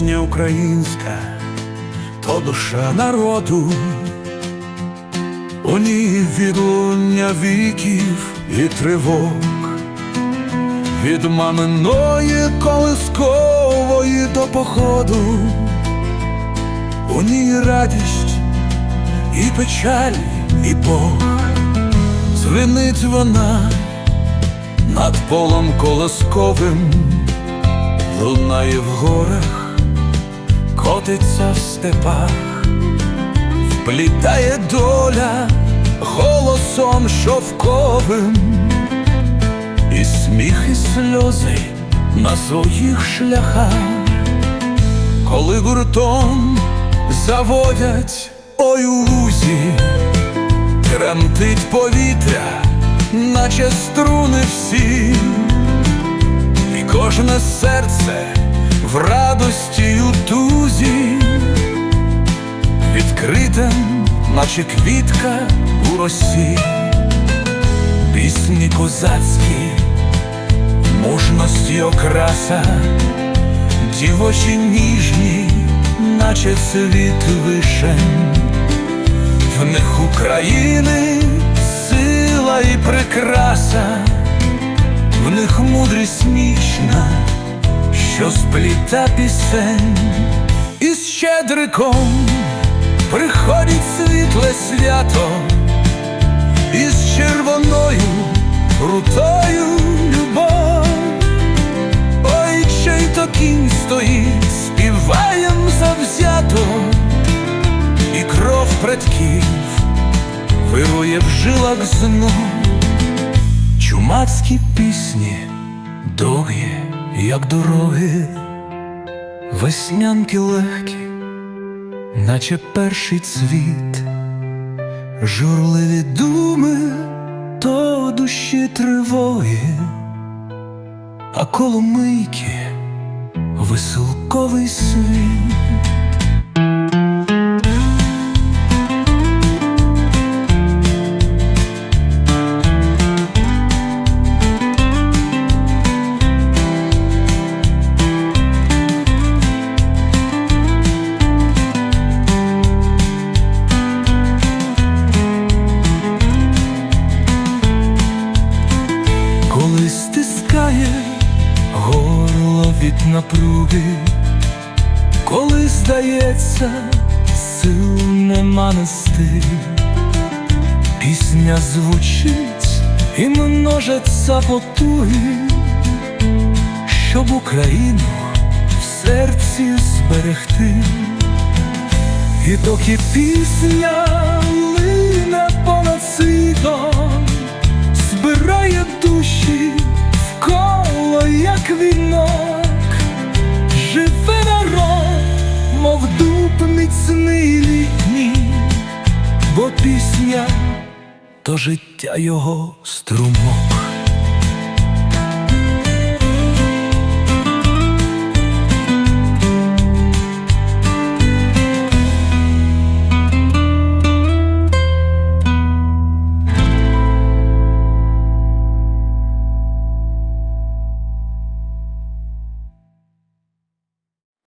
українська, то душа народу, у ній відлуння віків і тривог, від маминої колискової до походу, у ній радість і печаль, і Бог, звенить вона над полом колосковим, лунає в горах, котиться в степах, вплітає доля голосом шовковим, і сміх, і сльози на своїх шляхах, коли гуртом заводять ой лузі, тремтить повітря наче струни всі, і кожне серце в радості у тузі, відкрите, наче квітка у росі, пісні козацькі, мужності окраса, дівочі ніжні, наче цвіт вишень, в них України сила і прикраса, в них мудрість нічна, що спліта пісень, і з щедриком. Приходить світле свято, і з червоною рутою любов. Ой, чий то кінь стоїть, співаєм завзято, і кров предків вирує в жилах знов. Чумацькі пісні, довгі, як дороги, веснянки легкі, наче перший цвіт, журливі думи то душі тривоги, а коломийки веселковий світ. Напруги, коли здається, сил нема нести, пісня звучить і множаться потуги, щоб Україну в серці зберегти, і доки пісня лине понад світом збирає душі пісня то життя його струмок.